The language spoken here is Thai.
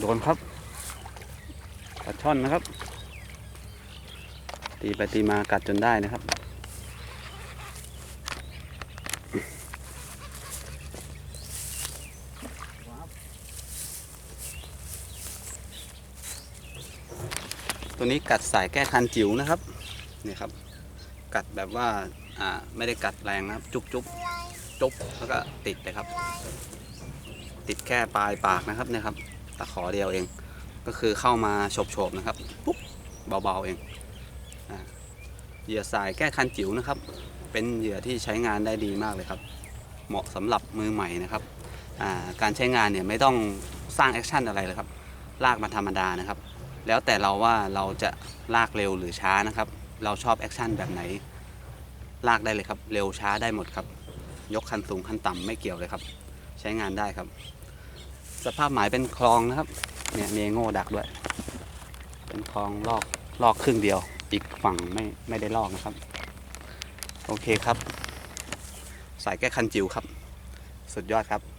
โดนครับปลาช่อนนะครับ ตีไปตีมากัดจนได้นะครับ ตัวนี้กัดสายแก้คันจิ๋วนะครับ นี่ครับ กัดแบบว่า อ่า ไม่ได้กัดแรงนะครับ จุ๊บจุ๊บจุ๊บแล้วก็ติดเลยครับ ติดแค่ปลายปากนะครับเนี่ยครับตะขอเดียวเอง ก็คือเข้ามาโฉบๆนะครับปุ๊บเบาๆเองอ่าเหยื่อสายแก้คันจิ๋วนะครับ เป็นเหยื่อที่ใช้งานได้ดีมากเลยครับ เหมาะสำหรับมือใหม่นะครับอ่าการใช้งานเนี่ยไม่ต้องสร้างแอคชั่นอะไรเลยครับ ลากมาธรรมดานะครับ แล้วแต่เราว่าเราจะลากเร็วหรือช้านะครับ เราชอบแอคชั่นแบบไหน ลากได้เลยครับ เร็วช้าได้หมดครับ ยกคันสูงคันต่ำไม่เกี่ยวเลยครับ ใช้งานได้ครับ สภาพหมายเป็นคลองนะครับ เนี่ยมีโง่ดักด้วย เป็นคลองลอกลอกครึ่งเดียว อีกฝั่งไม่ไม่ได้ลอกนะครับ โอเคครับ สายแก้คันจิ๋วครับ สุดยอดครับ